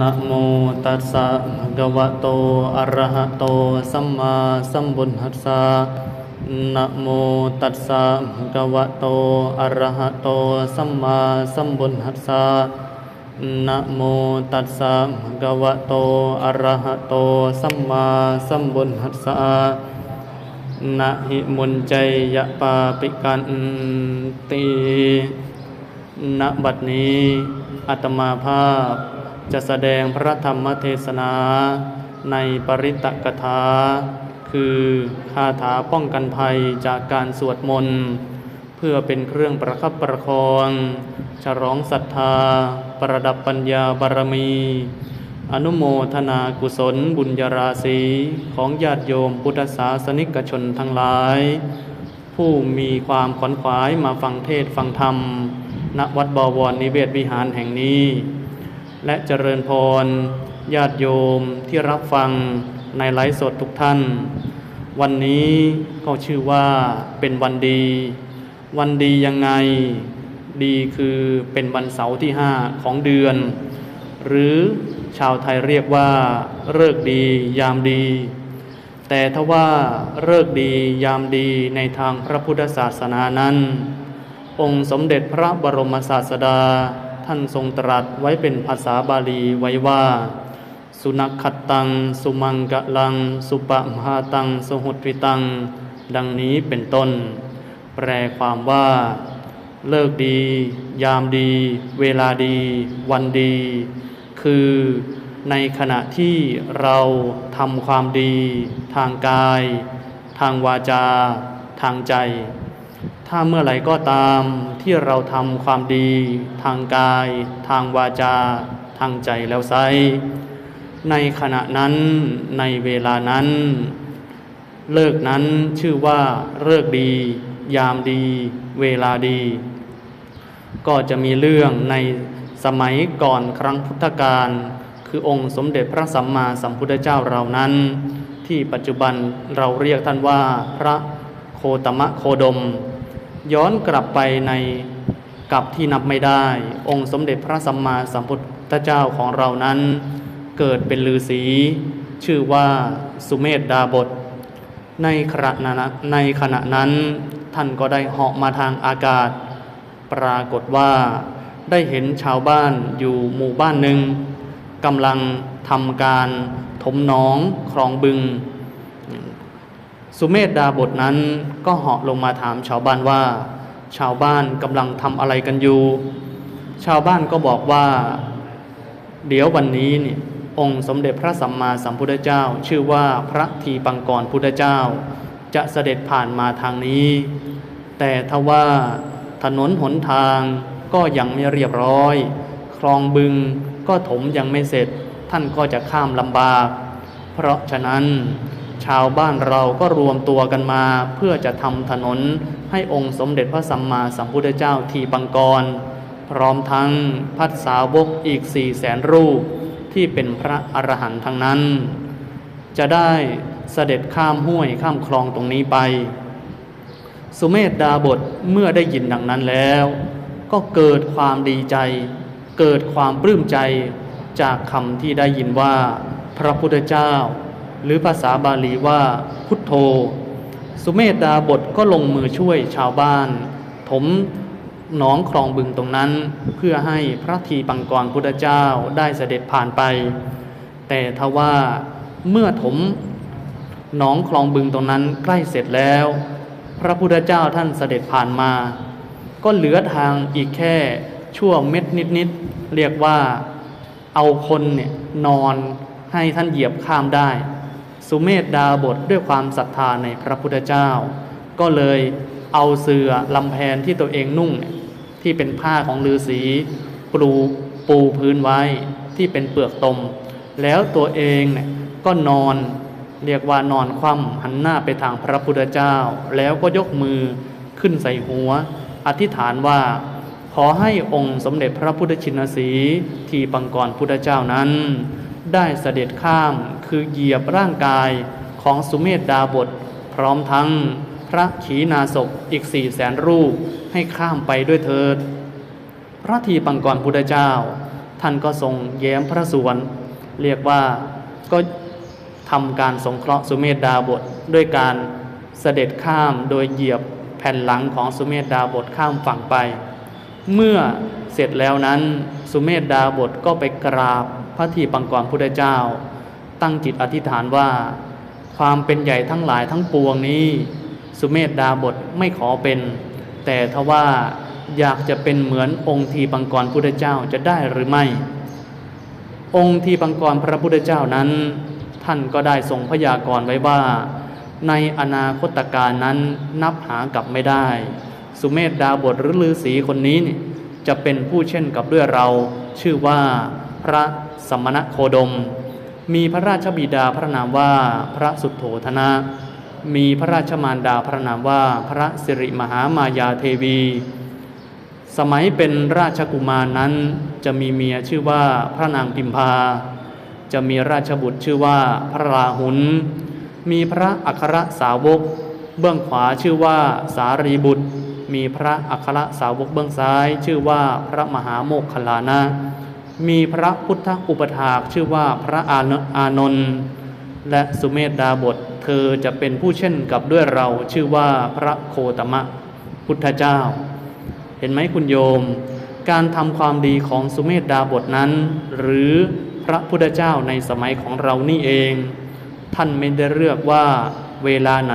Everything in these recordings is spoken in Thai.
นะโมตัสสะภะคะวะโต อะระหะโต สัมมาสัมพุทธัสสะนะโมตัสสะภะคะวะโต อะระหะโต สัมมาสัมพุทธัสสะนะโมตัสสะภะคะวะโต อะระหะโต สัมมาสัมพุทธัสสะนะหิมุนใจยะปาปิกันติณบัดนี้อาตมาภาพ จะแสดงพระธรรมเทศนาในปริตกถา คือคาถาป้องกันภัยจากการสวดมนต์เพื่อเป็นเครื่องประคับประคอง ฉลองศรัทธา ประดับปัญญาบารมี อนุโมทนากุศลบุญญาราศีของญาติโยมพุทธศาสนิกชนทั้งหลาย ผู้มีความขวนขวายมาฟังเทศฟังธรรม ณวัดบวรนิเวศวิหารแห่งนี้ และเจริญพรญาติโยมที่รับฟังในไลฟ์สดทุกท่าน วันนี้ก็ชื่อว่าเป็นวันดี วันดียังไงดีคือเป็นวันเสาร์ที่ห้าของเดือน หรือชาวไทยเรียกว่าเลิกดียามดี แต่ถ้าว่าเลิกดียามดีในทางพระพุทธศาสนานั้น องค์สมเด็จพระบรมศาสดา ท่านทรงตรัสไว้เป็นภาษาบาลีไว้ว่า สุนัขขตัง สุมังกะลัง สุปะมหาตังสหุตวิตัง ดังนี้เป็นต้น แปลความว่า เลิกดี ยามดี เวลาดี วันดี คือในขณะที่เราทำความดี ทางกาย ทางวาจา ทางใจ ถ้าเมื่อไหร่ก็ตามที่เราทำความดี ทางกาย ทางวาจา ทางใจแล้วไซในขณะนั้นในเวลานั้น เลิกนั้นชื่อว่าเลิกดี ยามดี เวลาดี ก็จะมีเรื่องในสมัยก่อนครั้งพุทธกาลคือองค์สมเด็จพระสัมมาสัมพุทธเจ้าเรานั้น ที่ปัจจุบันเราเรียกท่านว่าพระโคตมะโคดม ย้อนกลับไปในกับที่นับไม่ได้ องค์สมเด็จพระสัมมาสัมพุทธเจ้าของเรานั้น เกิดเป็นฤาษีชื่อว่าสุเมธดาบท ในขณะนั้นในขณะนั้น ท่านก็ได้เหาะมาทางอากาศ ปรากฏว่าได้เห็นชาวบ้านอยู่หมู่บ้านหนึ่งกำลังทำการถมหนองคลองบึง สุเมธดาบทนั้นก็เหาะลงมาถามชาวบ้านว่า ชาวบ้านกำลังทำอะไรกันอยู่ ชาวบ้านก็บอกว่า เดี๋ยววันนี้นี่องค์สมเด็จพระสัมมาสัมพุทธเจ้า ชื่อว่าพระทีปังกรพุทธเจ้า จะเสด็จผ่านมาทางนี้ แต่ทว่าถนนหนทางก็ยังไม่เรียบร้อย คลองบึงก็ถมยังไม่เสร็จ ท่านก็จะข้ามลำบาก เพราะฉะนั้น ชาวบ้านเราก็รวมตัวกันมาเพื่อจะทำถนนให้องค์สมเด็จพระสัมมาสัมพุทธเจ้าทีปังกร พร้อมทั้งพัดสาวกอีกสี่แสนรูปที่เป็นพระอรหันต์ทั้งนั้น จะได้เสด็จข้ามห้วยข้ามคลองตรงนี้ไป สุเมธดาบทเมื่อได้ยินดังนั้นแล้ว ก็เกิดความดีใจ เกิดความปลื้มใจจากคำที่ได้ยินว่า พระพุทธเจ้า หรือภาษาบาลีว่าพุทโธ สุเมธดาบทก็ลงมือช่วยชาวบ้าน ถมหนองคลองบึงตรงนั้น เพื่อให้พระทีปังกรพุทธเจ้าได้เสด็จผ่านไป แต่ทว่าเมื่อถมหนองคลองบึงตรงนั้นใกล้เสร็จแล้ว พระพุทธเจ้าท่านเสด็จผ่านมา ก็เหลือทางอีกแค่ชั่วเม็ดนิดๆเรียกว่าเอาคนเนี่ยนอนให้ท่านเหยียบข้ามได้ สุเมธดาบทด้วยความศรัทธาในพระพุทธเจ้า ก็เลยเอาเสือลำแพนที่ตัวเองนุ่ง ที่เป็นผ้าของฤาษีปลูปูพื้นไว้ที่เป็นเปลือกตม แล้วตัวเองเนี่ยก็นอนเรียกว่านอนคว่ำหันหน้าไปทางพระพุทธเจ้า แล้วก็ยกมือขึ้นใส่หัว อธิษฐานว่า ขอให้องค์สมเด็จพระพุทธชินสีทีปังกรพุทธเจ้านั้น ได้เสด็จข้ามคือเหยียบร่างกายของสุเมธดาบท พร้อมทั้งพระขีณาสพอีกสี่แสนรูปให้ข้ามไปด้วยเถิด พระทีปังกรพุทธเจ้า ท่านก็ทรงแย้มพระสวรรณเรียกว่าก็ทำการสงเคราะห์สุเมธดาบทด้วยการเสด็จข้ามโดยเหยียบแผ่นหลังของสุเมธดาบทข้ามฝั่งไป เมื่อเสร็จแล้วนั้นสุเมธดาบทก็ไปกราบ พระทีปังกรพุทธเจ้า ตั้งจิตอธิษฐานว่า ความเป็นใหญ่ทั้งหลายทั้งปวงนี้ สุเมธดาบทไม่ขอเป็น แต่ทว่าอยากจะเป็นเหมือนองค์ทีปังกรพุทธเจ้าจะได้หรือไม่ องค์ทีปังกรพระพุทธเจ้านั้น ท่านก็ได้ทรงพยากรณ์ไว้ว่า ในอนาคตการนั้นนับหากลับไม่ได้ สุเมธดาบทหรือฤาษีคนนี้จะเป็นผู้เช่นกับด้วยเรา ชื่อว่า พระสมณโคดม มีพระราชบิดาพระนามว่าพระสุทโธธนะ มีพระราชมารดาพระนามว่าพระสิริมหามายาเทวี สมัยเป็นราชกุมารนั้นจะมีเมียชื่อว่าพระนางพิมพา จะมีราชบุตรชื่อว่าพระราหุล มีพระอัครสาวก เบื้องขวาชื่อว่าสารีบุตรมีพระอัครสาวกเบื้องซ้าย ชื่อว่าพระมหาโมคคลานะ มีพระพุทธอุปถากชื่อว่าพระอานนนท์และสุเมธดาบท เธอจะเป็นผู้เช่นกับด้วยเราชื่อว่าพระโคตมะ พุทธเจ้า เห็นไหมคุณโยม การทำความดีของสุเมธดาบทนั้น หรือพระพุทธเจ้าในสมัยของเรานี่เอง ท่านไม่ได้เลือกว่าเวลาไหน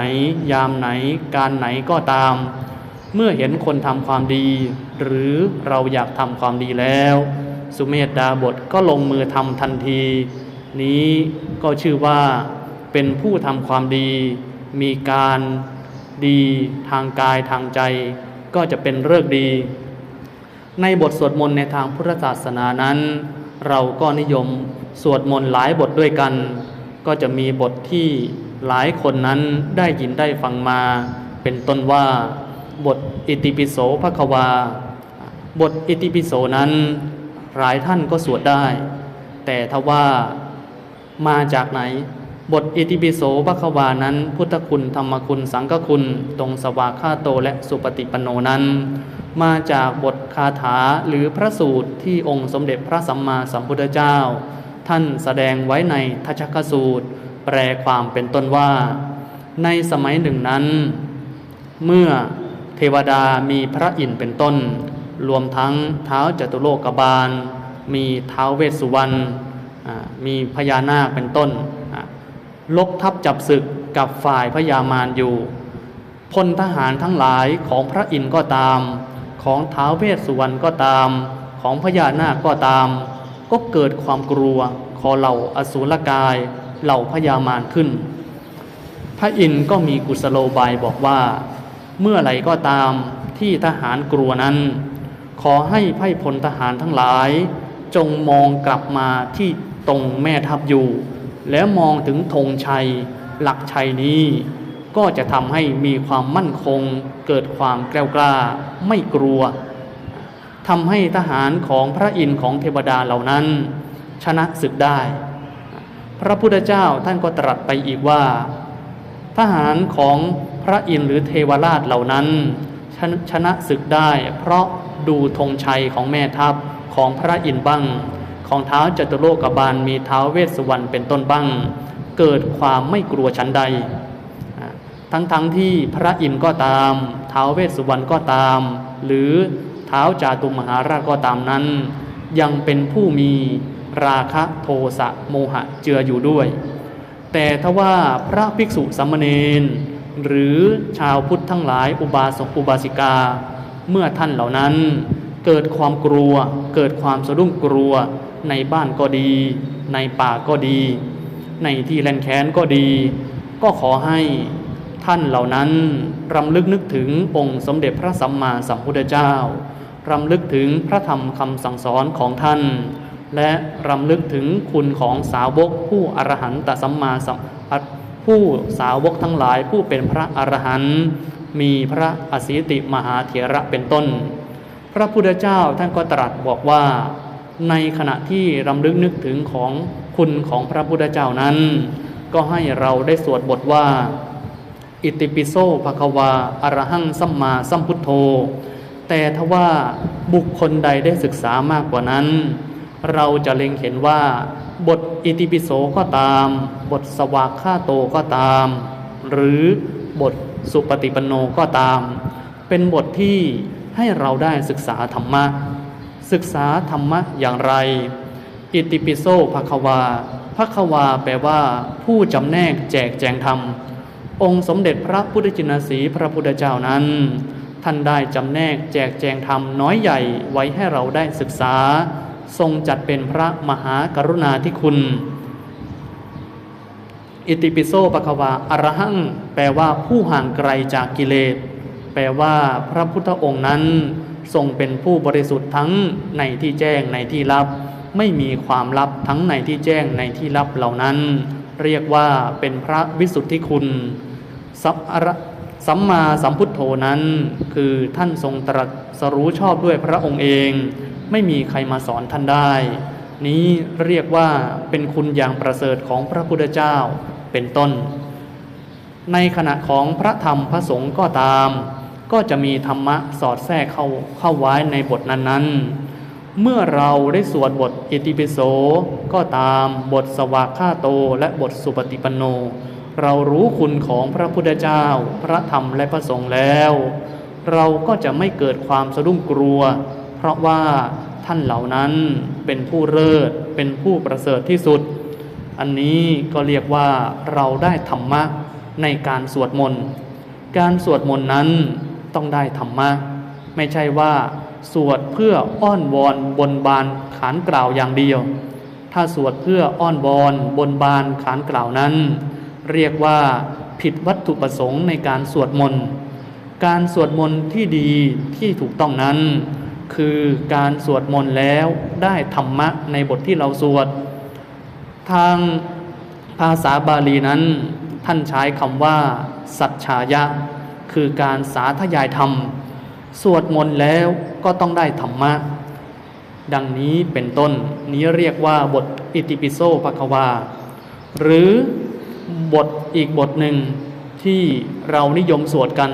ยามไหน การไหนก็ตาม เมื่อเห็นคนทำความดี หรือเราอยากทำความดีแล้ว สุเมธดาบทก็ลงมือทำทันที นี้ก็ชื่อว่าเป็นผู้ทำความดี มีการดีทางกายทางใจ ก็จะเป็นเลิกษ์ดี ในบทสวดมนต์ในทางพุทธศาสนานั้น เราก็นิยมสวดมนต์หลายบทด้วยกัน ก็จะมีบทที่หลายคนนั้นได้ยินได้ฟังมา เป็นต้นว่าบทอิติปิโสภควา บทอิติปิโสนั้น หลายท่านก็สวดได้ แต่ทว่ามาจากไหน บทอิติปิโสภควานั้น พุทธคุณธรรมคุณสังฆคุณ ตรงสวากขาโตและสุปฏิปนโนนั้น มาจากบทคาถาหรือพระสูตรที่องค์สมเด็จพระสัมมาสัมพุทธเจ้า ท่านแสดงไว้ในทัชชคสูตร แปลความเป็นต้นว่า ในสมัยหนึ่งนั้น เมื่อเทวดามีพระอินทร์เป็นต้น รวมทั้งเท้าจตุโลกบาล มีเท้าเวสสุวรรณมีพญานาคเป็นต้นลบทับจับศึกกับฝ่ายพญามารอยู่ พลทหารทั้งหลายของพระอินทร์ก็ตาม ของท้าวเวสสุวรรณก็ตาม ของพญานาคก็ตาม ก็เกิดความกลัวขอเหล่าอสูรกายเหล่าพญามารขึ้น พระอินทร์ก็มีกุศโลบายบอกว่า เมื่อไหร่ก็ตามที่ทหารกลัวนั้น ขอให้ไพ่พลทหารทั้งหลาย จงมองกลับมาที่ตรงแม่ทัพอยู่ แล้วมองถึงธงชัย หลักชัยนี้ ก็จะทำให้มีความมั่นคง เกิดความแกล้วกล้าไม่กลัวทำให้ทหารของพระอินทร์ของเทวดาเหล่านั้น ชนะศึกได้ พระพุทธเจ้าท่านก็ตรัสไปอีกว่า ทหารของพระอินทร์หรือเทวราชเหล่านั้นชชนะศึกได้ เพราะ ดูธงชัยของแม่ทัพของพระอินทร์บ้าง ของเท้าจตุโลกบาลมีเท้าเวสสุวรรณเป็นต้นบ้าง เกิดความไม่กลัวชั้นใด ทั้งๆทที่พระอินทร์ก็ตามเท้าเวสสุวรรณก็ตาม หรือเท้าจาตุมหาราชก็ตามนั้น ยังเป็นผู้มีราคะโทสะโมหะเจืออยู่ด้วย แต่ทว่าพระภิกษุสัมมเนนหรือชาวพุทธทั้งหลายอุบาสกอุบาสิกา เมื่อท่านเหล่านั้น เกิดความกลัว เกิดความสะดุ้งกลัว ในบ้านก็ดี ในป่าก็ดี ในที่แลนแค้นก็ดี ก็ขอให้ท่านเหล่านั้นรำลึกนึกถึงองค์สมเด็จพระสัมมาสัมพุทธเจ้ารำลึกถึงพระธรรมคำสั่งสอนของท่าน และรำลึกถึงคุณของสาวกผู้อรหันตสัมมาสัมผู้สาวกทั้งหลายผู้เป็นพระอรหันต์ มีพระอสิติมหาเถระเป็นต้น พระพุทธเจ้าท่านก็ตรัสบอกว่า ในขณะที่รำลึกนึกถึงของคุณของพระพุทธเจ้านั้น ก็ให้เราได้สวดบทว่า อิติปิโสภควาอรหังสัมมาสัมพุทโธ แต่ทว่าบุคคลใดได้ศึกษามากกว่านั้น เราจะเล็งเห็นว่า บทอิติปิโสก็ตาม บทสวากขาโตก็ตาม หรือบท สุปฏิปันโนก็ตาม เป็นบทที่ให้เราได้ศึกษาธรรมะ ศึกษาธรรมะอย่างไร อิติปิโสภควาภควาแปลว่า ผู้จำแนกแจกแจงธรรม องค์สมเด็จพระพุทธจินสีพระพุทธเจ้านั้น ท่านได้จำแนกแจกแจงธรรมน้อยใหญ่ไว้ให้เราได้ศึกษา ทรงจัดเป็นพระมหากรุณาธิคุณ อิติปิโสปะควาอรหัง แปลว่าผู้ห่างไกลจากกิเลส แปลว่าพระพุทธองค์นั้น ทรงเป็นผู้บริสุทธิ์ทั้งในที่แจ้งในที่ลับ ไม่มีความลับทั้งในที่แจ้งในที่ลับเหล่านั้น เรียกว่าเป็นพระวิสุทธิคุณสัพระสัมมาสัมพุทโธนั้น คือท่านทรงตรัสรู้ชอบด้วยพระองค์เอง ไม่มีใครมาสอนท่านได้ นี้เรียกว่าเป็นคุณอย่างประเสริฐของพระพุทธเจ้า เป็นต้น ในขณะของพระธรรมพระสงฆ์ก็ตาม ก็จะมีธรรมะสอดแทรกเข้าเข้าไว้ในบทนั้นๆ เมื่อเราได้สวดบทอิติปิโสก็ตามบทสวากขาโตและบทสุปฏิปันโน เรารู้คุณของพระพุทธเจ้า พระธรรมและพระสงฆ์แล้ว เราก็จะไม่เกิดความสะดุ้งกลัว เพราะว่าท่านเหล่านั้นเป็นผู้เลิศเป็นผู้ประเสริฐที่สุด อันนี้ก็เรียกว่าเราได้ธรรมะในการสวดมนต์ การสวดมนต์นั้นต้องได้ธรรมะ ไม่ใช่ว่าสวดเพื่ออ้อนวอนบนบานขานกล่าวอย่างเดียว ถ้าสวดเพื่ออ้อนวอนบนบานขานกล่าวนั้น เรียกว่าผิดวัตถุประสงค์ในการสวดมนต์ การสวดมนต์ที่ดีที่ถูกต้องนั้น คือการสวดมนต์แล้วได้ธรรมะในบทที่เราสวด ทางภาษาบาลีนั้น ท่านใช้คำว่า สัจฉายะ คือการสาธยายธรรม สวดมนต์แล้วก็ต้องได้ธรรมะ ดังนี้เป็นต้นนี้เรียกว่าบทอิติปิโสภควา หรือบทอีกบทหนึ่งที่เรานิยมสวดกัน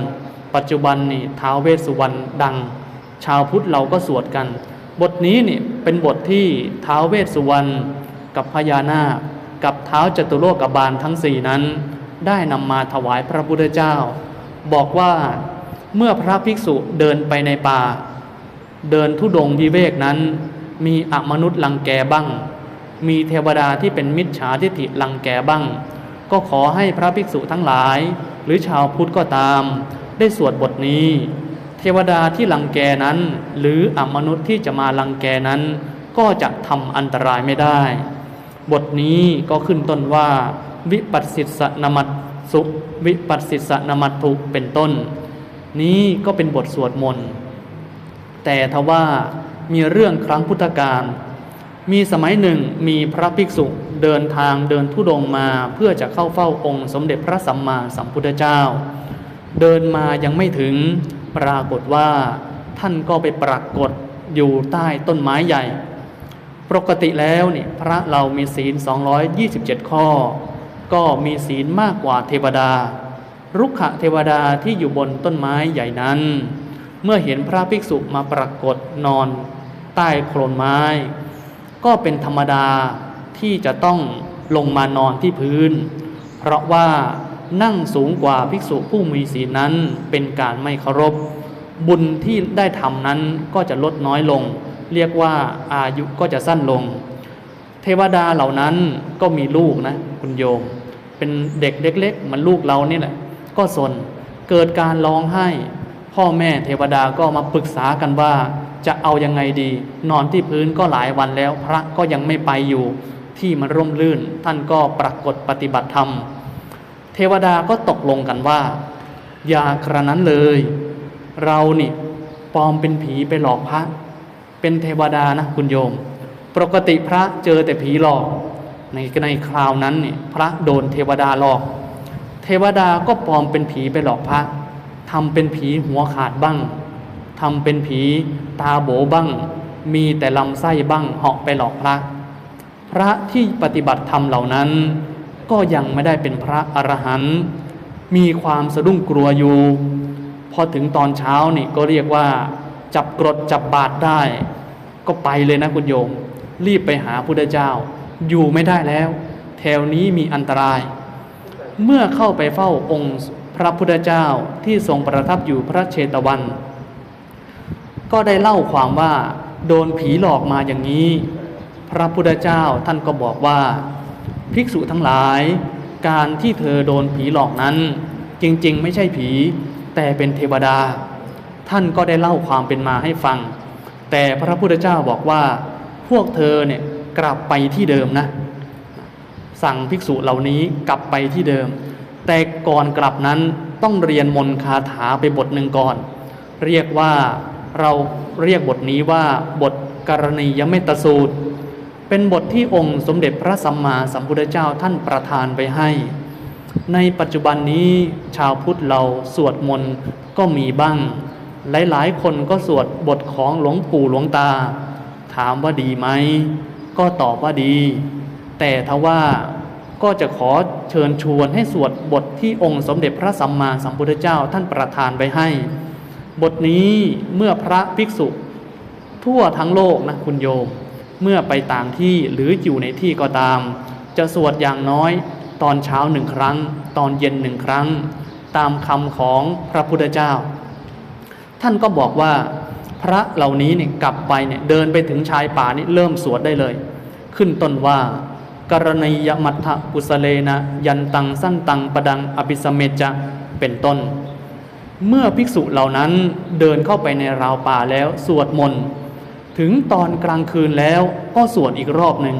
ปัจจุบันนี่ท้าวเวสสุวรรณดัง ชาวพุทธเราก็สวดกัน บทนี้นี่เป็นบทที่ท้าวเวสสุวรรณ กับพญานาคกับเท้าจตุโลกบาลทั้งสี่นั้น ได้นำมาถวายพระพุทธเจ้า บอกว่าเมื่อพระภิกษุเดินไปในป่า เดินทุดงวิเวกนั้น มีอมนุษย์ลังแกบ้าง มีเทวดาที่เป็นมิจฉาทิฏฐิลังแกบ้าง ก็ขอให้พระภิกษุทั้งหลาย หรือชาวพุทธก็ตาม ได้สวดบทนี้ เทวดาที่ลังแกนั้น หรืออมนุษย์ที่จะมาลังแกนั้น ก็จะทำอันตรายไม่ได้ บทนี้ก็ขึ้นต้นว่า วิปัสสิสนมัตสุวิปัสสิสนมัตถุเป็นต้น นี้ก็เป็นบทสวดมนต์แต่ทว่ามีเรื่องครั้งพุทธกาลมีสมัยหนึ่งมีพระภิกษุเดินทางเดินทุดงมาเพื่อจะเข้าเฝ้าองค์สมเด็จพระสัมมาสัมพุทธเจ้า เดินมายังไม่ถึงปรากฏว่า ท่านก็ไปปรากฏอยู่ใต้ต้นไม้ใหญ่ ปกติแล้วเนี่ยพระเรามีศีล 227 ข้อ ก็มีศีลมากกว่าเทวดา รุกขเทวดาที่อยู่บนต้นไม้ใหญ่นั้น เมื่อเห็นพระภิกษุมาปรากฏนอนใต้โคลนไม้ ก็เป็นธรรมดาที่จะต้องลงมานอนที่พื้น เพราะว่านั่งสูงกว่าภิกษุผู้มีศีลนั้นเป็นการไม่เคารพ บุญที่ได้ทำนั้นก็จะลดน้อยลง เรียกว่าอายุก็จะสั้นลง เทวดาเหล่านั้นก็มีลูกนะคุณโยม เป็นเด็กเล็กๆมือนลูกเรานี่แหละ ก็สนเกิดการร้องไห้ พ่อแม่เทวดาก็มาปรึกษากันว่า จะเอายังไงดี นอนที่พื้นก็หลายวันแล้ว พระก็ยังไม่ไปอยู่ที่มันร่มรื่น ท่านก็ปรากฏปฏิบัติธรรม เทวดาก็ตกลงกันว่า อย่าครานั้นเลย เรานี่ปลอมเป็นผีไปหลอกพระ เป็นเทวดานะคุณโยม ปกติพระเจอแต่ผีหลอก ในในคราวนั้นเนี่ยพระโดนเทวดาหลอก เทวดาก็ปลอมเป็นผีไปหลอกพระทำเป็นผีหัวขาดบ้างทำเป็นผีตาโบบ้าง มีแต่ลำไส้บ้างเหาะไปหลอกพระ พระที่ปฏิบัติธรรมเหล่านั้น ก็ยังไม่ได้เป็นพระอรหันต์มีความสะดุ้งกลัวอยู่ พอถึงตอนเช้านี่ก็เรียกว่า จับกรดจับบาดได้ ก็ไปเลยนะคุณโยม รีบไปหาพุทธเจ้า อยู่ไม่ได้แล้ว แถวนี้มีอันตราย เมื่อเข้าไปเฝ้าองค์พระพุทธเจ้าที่ทรงประทับอยู่พระเชตวัน ก็ได้เล่าความว่า โดนผีหลอกมาอย่างนี้ พระพุทธเจ้าท่านก็บอกว่า ภิกษุทั้งหลาย การที่เธอโดนผีหลอกนั้น จริงๆ ไม่ใช่ผี แต่เป็นเทวดา ท่านก็ได้เล่าความเป็นมาให้ฟัง แต่พระพุทธเจ้าบอกว่าพวกเธอเนี่ยกลับไปที่เดิมนะ สั่งภิกษุเหล่านี้กลับไปที่เดิม แต่ก่อนกลับนั้นต้องเรียนมนต์คาถาไปบทหนึ่งก่อน เรียกว่าเราเรียกบทนี้ว่าบทกรณียเมตสูตร เป็นบทที่องค์สมเด็จพระสัมมาสัมพุทธเจ้าท่านประทานไปให้ ในปัจจุบันนี้ชาวพุทธเราสวดมนต์ก็มีบ้าง หลายๆ คนก็สวดบทของหลวงปู่หลวงตา ถามว่าดีไหม ก็ตอบว่าดี แต่ทว่าก็จะขอเชิญชวนให้สวดบทที่องค์สมเด็จพระสัมมาสัมพุทธเจ้าท่านประทานไปให้ บทนี้เมื่อพระภิกษุ ทั่วทั้งโลกนะคุณโยม เมื่อไปต่างที่หรืออยู่ในที่ก็ตาม จะสวดอย่างน้อยตอนเช้าหนึ่งครั้ง ตอนเย็นหนึ่งครั้ง ตามคำของพระพุทธเจ้า ท่านก็บอกว่าพระเหล่านี้เนี่ยกลับไปเนี่ยเดินไปถึงชายป่านี่เริ่มสวดได้เลย ขึ้นต้นว่ากรณียมัทธกุสเลนะ ยันตังสั้นตังปดังอภิสเมจะเป็นต้น เมื่อภิกษุเหล่านั้นเดินเข้าไปในราวป่าแล้วสวดมนต์ถึงตอนกลางคืนแล้วก็สวดอีกรอบหนึ่ง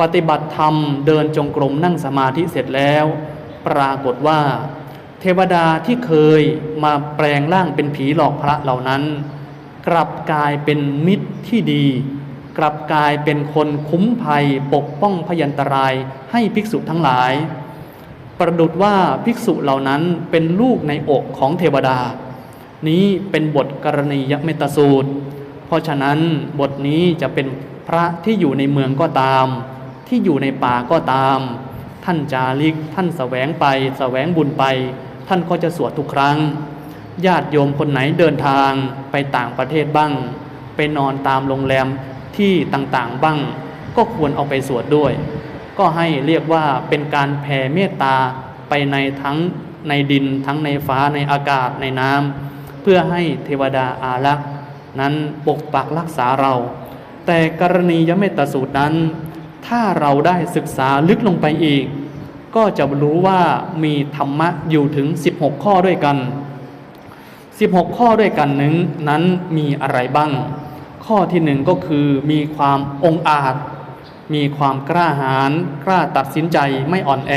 ปฏิบัติธรรมเดินจงกรมนั่งสมาธิเสร็จแล้ว ปรากฏว่า เทวดาที่เคยมาแปลงร่างเป็นผีหลอกพระเหล่านั้น กลับกลายเป็นมิตรที่ดี กลับกลายเป็นคนคุ้มภัยปกป้องพยันตรายให้ภิกษุทั้งหลาย ประดุดว่าภิกษุเหล่านั้นเป็นลูกในอกของเทวดา นี้เป็นบทกรณียเมตสูตร เพราะฉะนั้นบทนี้จะเป็นพระที่อยู่ในเมืองก็ตาม ที่อยู่ในป่าก็ตาม ท่านจาริกท่านแสวงไปแสวงบุญไป ท่านก็จะสวดทุกครั้ง ญาติโยมคนไหนเดินทางไปต่างประเทศบ้าง ไปนอนตามโรงแรมที่ต่างๆบ้าง ก็ควรเอาไปสวดด้วย ก็ให้เรียกว่าเป็นการแผ่เมตตาไปในทั้งในดินทั้งในฟ้าในอากาศในน้ำเพื่อให้เทวดาอารักษ์นั้นปกปักรักษาเรา แต่กรณียเมตสูตรนั้น ถ้าเราได้ศึกษาลึกลงไปอีก ก็จะรู้ว่ามีธรรมะอยู่ถึง 16 ข้อด้วยกัน 16 ข้อด้วยกันนึงนั้นมีอะไรบ้าง ข้อที่หนึ่งก็คือมีความองอาจ มีความกล้าหาญกล้าตัดสินใจไม่อ่อนแอ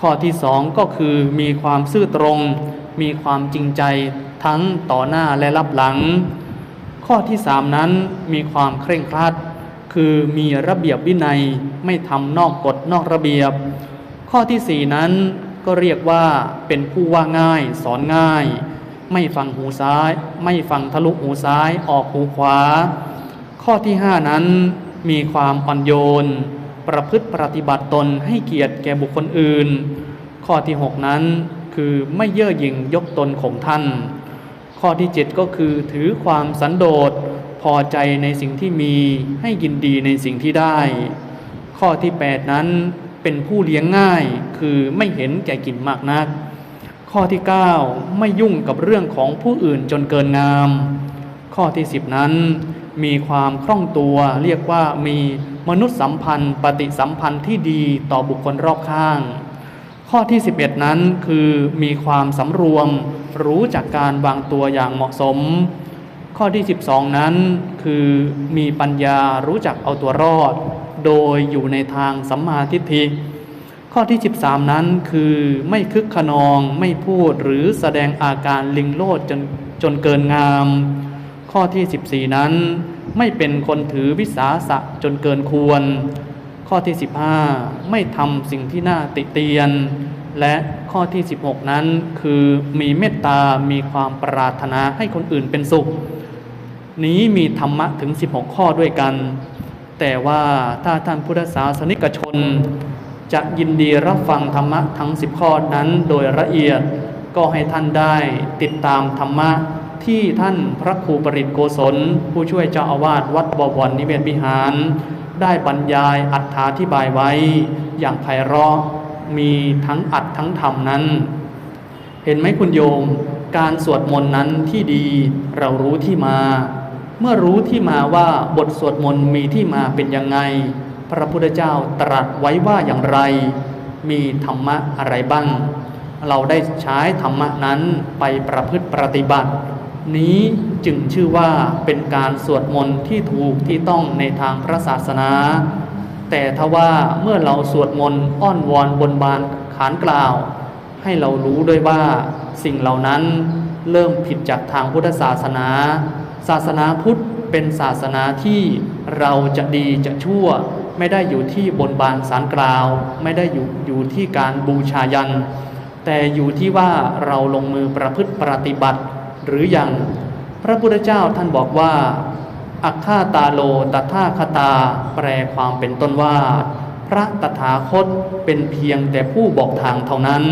ข้อที่สองก็คือมีความซื่อตรง มีความจริงใจทั้งต่อหน้าและรับหลัง ข้อที่สามนั้นมีความเคร่งครัด คือมีระเบียบวินัยไม่ทำนอกกฎนอกระเบียบ ข้อที่สี่นั้นก็เรียกว่าเป็นผู้ว่าง่ายสอนง่าย ไม่ฟังหูซ้าย ไม่ฟังทะลุหูซ้ายออกหูขวา ข้อที่ห้านั้นมีความอ่อนโยน ประพฤติปฏิบัติตนให้เกียรติแก่บุคคลอื่น ข้อที่หกนั้นคือไม่เย่อหยิ่งยกตนข่มท่าน ข้อที่เจ็ดก็คือถือความสันโดษพอใจในสิ่งที่มีให้ยินดีในสิ่งที่ได้ ข้อที่แปดนั้น เป็นผู้เลี้ยงง่าย คือไม่เห็นแก่กินมากนัก ข้อที่ 9 ไม่ยุ่งกับเรื่องของผู้อื่นจนเกินงาม ข้อที่ 10 นั้น มีความคล่องตัวเรียกว่ามีมนุษยสัมพันธ์ ปฏิสัมพันธ์ที่ดีต่อบุคคลรอบข้าง ข้อที่ 11 นั้นคือมีความสำรวม รู้จักการวางตัวอย่างเหมาะสม ข้อที่ 12 นั้นคือมีปัญญารู้จักเอาตัวรอด โดยอยู่ในทางสัมมาทิฏฐิข้อที่ 13 นั้นคือไม่คึกขนองไม่พูดหรือแสดงอาการลิงโลดจนจนเกินงาม ข้อที่ 14 นั้น ไม่เป็นคนถือวิสาสะจนเกินควร ข้อที่ 15 ไม่ทำสิ่งที่น่าติเตียน และข้อที่ 16 นั้นคือมีเมตตา มีความปรารถนาให้คนอื่นเป็นสุข นี้มีธรรมะถึง 16 ข้อด้วยกัน แต่ว่าถ้าท่านพุทธศาสนิกชน จะยินดีรับฟังธรรมะทั้ง 10 ข้อนั้นโดยละเอียดก็ให้ท่านได้ติดตามธรรมะที่ท่านพระครูปริตโกศล ผู้ช่วยเจ้าอาวาสวัดบวรนิเวศวิหาร ได้บรรยายอัธาธิบายไว้ อย่างไพเราะมีทั้งอัดทั้งธรรมนั้น เห็นไหมคุณโยม การสวดมนต์นั้นที่ดีเรารู้ที่มา เมื่อรู้ที่มาว่าบทสวดมนต์มีที่มาเป็นยังไง พระพุทธเจ้าตรัสไว้ว่าอย่างไร มีธรรมะอะไรบ้าง เราได้ใช้ธรรมะนั้นไปประพฤติปฏิบัติ นี้จึงชื่อว่าเป็นการสวดมนต์ที่ถูกที่ต้องในทางพระศาสนา แต่ทว่าเมื่อเราสวดมนต์อ้อนวอนบนบานขานกล่าว ให้เรารู้ด้วยว่าสิ่งเหล่านั้นเริ่มผิดจากทางพุทธศาสนา ศาสนาพุทธเป็นศาสนาที่เราจะดีจะชั่ว ไม่ได้อยู่ที่บนบานสารกล่าว ไม่ได้อยู่อยู่ที่การบูชายัน แต่อยู่ที่ว่าเราลงมือประพฤติปฏิบัติหรืออยังพระพุทธเจ้าท่านบอกว่า อัคฆาตาโลตถาคตา แปลความเป็นต้นว่า พระตถาคตเป็นเพียงแต่ผู้บอกทางเท่านั้น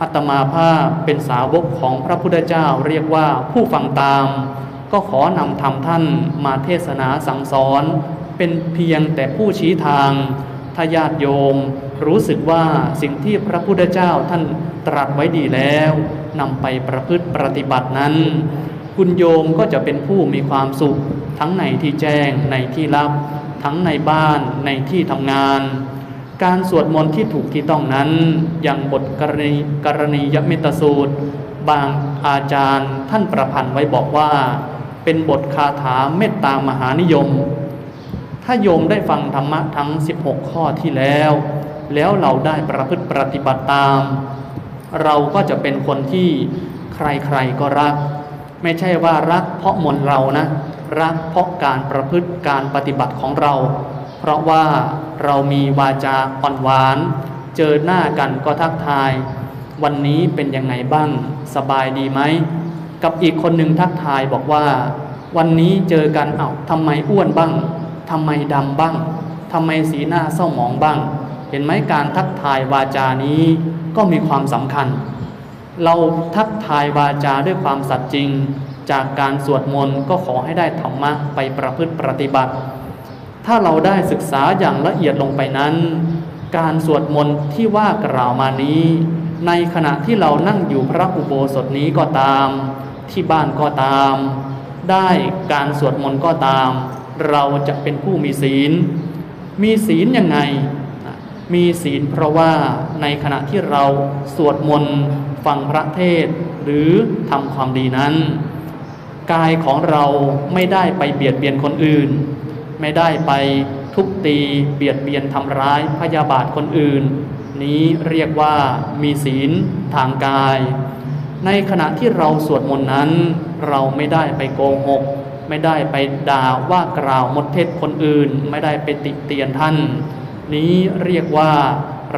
อัตมาภาพเป็นสาวกของพระพุทธเจ้าเรียกว่าผู้ฟังตาม ก็ขอนำธรรมท่านมาเทศนาสั่งสอน เป็นเพียงแต่ผู้ชี้ทางถ้าญาติโยมรู้สึกว่าสิ่งที่พระพุทธเจ้าท่านตรัสไว้ดีแล้วนำไปประพฤติปฏิบัตินั้น คุณโยมก็จะเป็นผู้มีความสุข ทั้งในที่แจ้งในที่ลับ ทั้งในบ้านในที่ทำงาน การสวดมนต์ที่ถูกที่ต้องนั้น อย่างบทกรณีกรณียมิตสูตร บางอาจารย์ท่านประพันธ์ไว้บอกว่า เป็นบทคาถาเมตตามหานิยม ถ้าโยมได้ฟังธรรมะทั้ง 16 ข้อที่แล้ว แล้วเราได้ประพฤติปฏิบัติตาม เราก็จะเป็นคนที่ใครๆก็รัก ไม่ใช่ว่ารักเพราะมนเรานะ รักเพราะการประพฤติการปฏิบัติของเรา เพราะว่าเรามีวาจาอ่อนหวาน เจอหน้ากันก็ทักทาย วันนี้เป็นยังไงบ้าง สบายดีไหม กับอีกคนหนึ่งทักทายบอกว่า วันนี้เจอกันเอา้าทำไมอ้วนบ้างทำไมดำบ้างทำไมสีหน้าเศร้าหมองบ้าง เห็นไหมการทักทายวาจานี้ก็มีความสำคัญ เราทักทายวาจาด้วยความสัตย์จริง จากการสวดมนต์ก็ขอให้ได้ธรรมะไปประพฤติปฏิบัติ ถ้าเราได้ศึกษาอย่างละเอียดลงไปนั้น การสวดมนต์ที่ว่ากล่าวมานี้ ในขณะที่เรานั่งอยู่พระอุโบสถนี้ก็ตาม ที่บ้านก็ตาม ได้การสวดมนต์ก็ตาม เราจะเป็นผู้มีศีล มีศีลยังไง มีศีลเพราะว่าในขณะที่เราสวดมนต์ฟังพระเทศ หรือทำความดีนั้น กายของเราไม่ได้ไปเบียดเบียนคนอื่น ไม่ได้ไปทุบตีเบียดเบียนทำร้ายพยาบาทคนอื่น นี้เรียกว่ามีศีลทางกาย ในขณะที่เราสวดมนต์นั้น เราไม่ได้ไปโกหก ไม่ได้ไปด่าว่ากล่าวมดเท็จคนอื่น ไม่ได้ไปติเตียนท่าน นี้เรียกว่า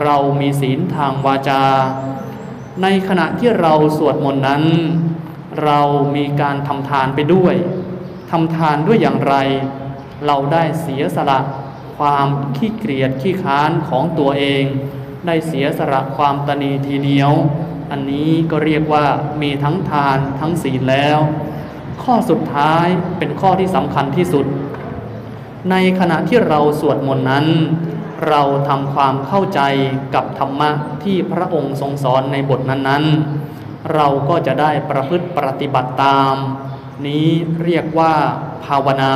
เรามีศีลทางวาจา ในขณะที่เราสวดมนต์นั้น เรามีการทำทานไปด้วยทำทานด้วยอย่างไร เราได้เสียสละความขี้เกียจขี้ค้านของตัวเอง ได้เสียสละความตนีทีเหนียว อันนี้ก็เรียกว่ามีทั้งทานทั้งศีลแล้ว ข้อสุดท้ายเป็นข้อที่สำคัญที่สุด ในขณะที่เราสวดมนต์นั้น เราทำความเข้าใจกับธรรมะที่พระองค์ทรงสอนในบทนั้นๆ เราก็จะได้ประพฤติปฏิบัติตาม นี้เรียกว่าภาวนา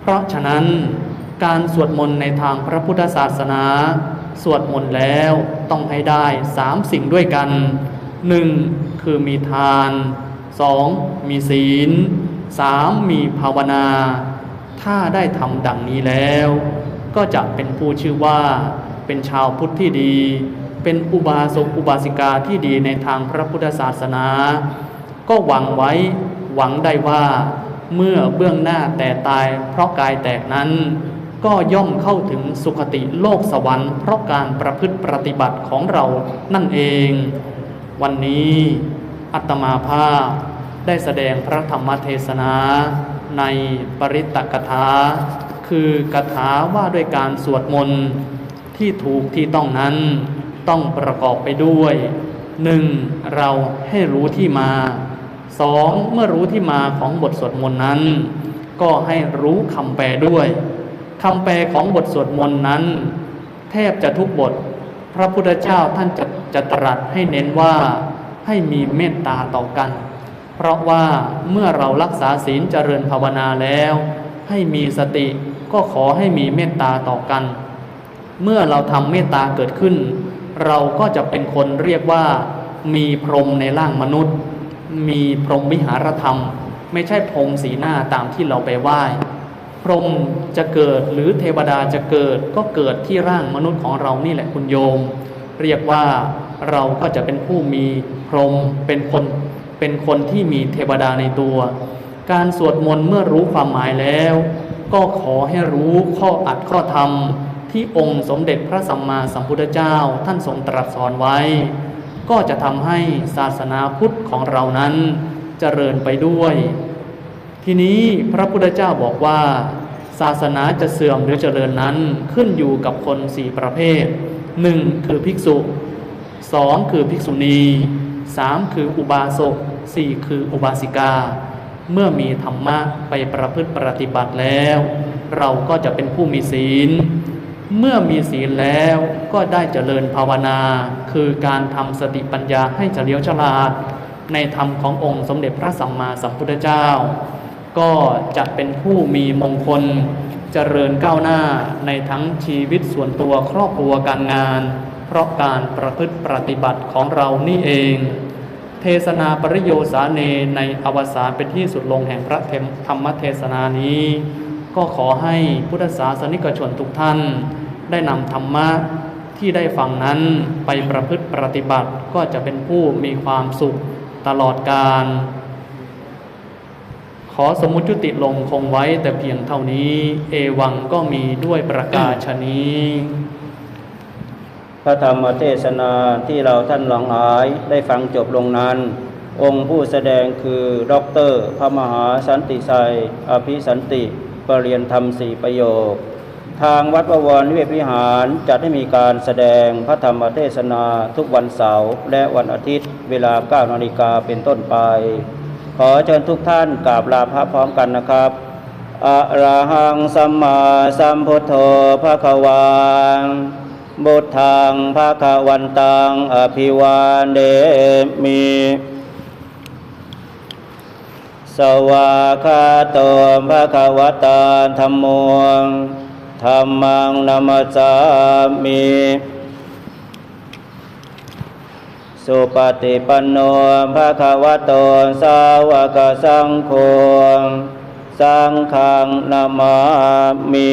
เพราะฉะนั้นการสวดมนต์ในทางพระพุทธศาสนา สวดมนต์แล้วต้องให้ได้สามสิ่งด้วยกันหนึ่งคือมีทานสองมีศีลสามมีภาวนา ถ้าได้ทำดังนี้แล้ว ก็จะเป็นผู้ชื่อว่าเป็นชาวพุทธที่ดี เป็นอุบาสกอุบาสิกาที่ดีในทางพระพุทธศาสนา ก็หวังไว้หวังได้ว่า เมื่อเบื้องหน้าแต่ตายเพราะกายแตกนั้น ก็ย่อมเข้าถึงสุคติโลกสวรรค์เพราะการประพฤติปฏิบัติของเรานั่นเอง วันนี้อัตมาภาพได้แสดงพระธรรมเทศนาในปริตตกถาคือกถาว่าด้วยการสวดมนต์ที่ถูกที่ต้องนั้นต้องประกอบไปด้วยหนึ่งเราให้รู้ที่มาสองเมื่อรู้ที่มาของบทสวดมนต์นั้น ก็ให้รู้คำแปลด้วย คำแปลของบทสวดมนต์นั้น แทบจะทุกบท พระพุทธเจ้าท่านจะจะตรัสให้เน้นว่าให้มีเมตตาต่อกัน เพราะว่าเมื่อเรารักษาศีลเจริญภาวนาแล้ว ให้มีสติก็ขอให้มีเมตตาต่อกัน เมื่อเราทำเมตตาเกิดขึ้น เราก็จะเป็นคนเรียกว่า มีพรหมในร่างมนุษย์ มีพรหมวิหารธรรม ไม่ใช่พรหมสีหน้าตามที่เราไปไหว้ พรหมจะเกิดหรือเทวดาจะเกิดก็เกิดที่ร่างมนุษย์ของเรานี่แหละคุณโยม เรียกว่าเราก็จะเป็นผู้มีพรหมเป็นคนเป็นคนที่มีเทวดาในตัว การสวดมนต์เมื่อรู้ความหมายแล้ว ก็ขอให้รู้ข้ออัดข้อธรรม ที่องค์สมเด็จพระสัมมาสัมพุทธเจ้าท่านทรงตรัสสอนไว้ ก็จะทำให้ศาสนาพุทธของเรานั้นเจริญไปด้วย ทีนี้พระพุทธเจ้าบอกว่า ศาสนาจะเสื่อมหรือเจริญนั้นขึ้นอยู่กับคนสี่ประเภทหนึ่งคือภิกษุสองคือภิกษุณีสามคืออุบาสกสี่คืออุบาสิกา เมื่อมีธรรมะไปประพฤติปฏิบัติแล้ว เราก็จะเป็นผู้มีศีล เมื่อมีศีลแล้วก็ได้เจริญภาวนา คือการทำสติปัญญาให้เฉลียวฉลาด ในธรรมขององค์สมเด็จพระสัมมาสัมพุทธเจ้า ก็จะเป็นผู้มีมงคลเจริญก้าวหน้าในทั้งชีวิตส่วนตัวครอบครัวการงาน เพราะการประพฤติปฏิบัติของเรานี่เอง เทศนาปริโยสาเนในอวสานเป็นที่สุดลงแห่งพระธรรมเทศนานี้ ก็ขอให้พุทธศาสนิกชนทุกท่าน ได้นำธรรมะที่ได้ฟังนั้นไปประพฤติปฏิบัติก็จะเป็นผู้มีความสุขตลอดกาล อสมมุติยุติลงคงไว้แต่เพียงเท่านี้ เอวังก็มีด้วยประกาศชนี้ พระธรรมเทศนาที่เราท่านหลองหายได้ฟังจบลงนั้น องค์ผู้แสดงคือด็อกเตอร์พระมหาสันติไซยอภิสันติปรริยนธรรมสี่ประโยค ทางวัดประวรนิเวศวิหารจัดให้มีการแสดงพระธรรมเทศนาทุกวันเสาร์และวันอาทิตย์เวลา9นาฬิกาเป็นต้นไป ขอเชิญทุกท่านกราบลาพระพร้อมกันนะครับอะระหังสัมมาสัมพุทโธภะควังบุตทังภาควันตังอภิวานเดมิสวาคาโตภาควตาธรรมโมธรรมังนามัสสามิ สุปฏิปันโนภะคะวะโตสาวกสังโฆสังฆังนามามิ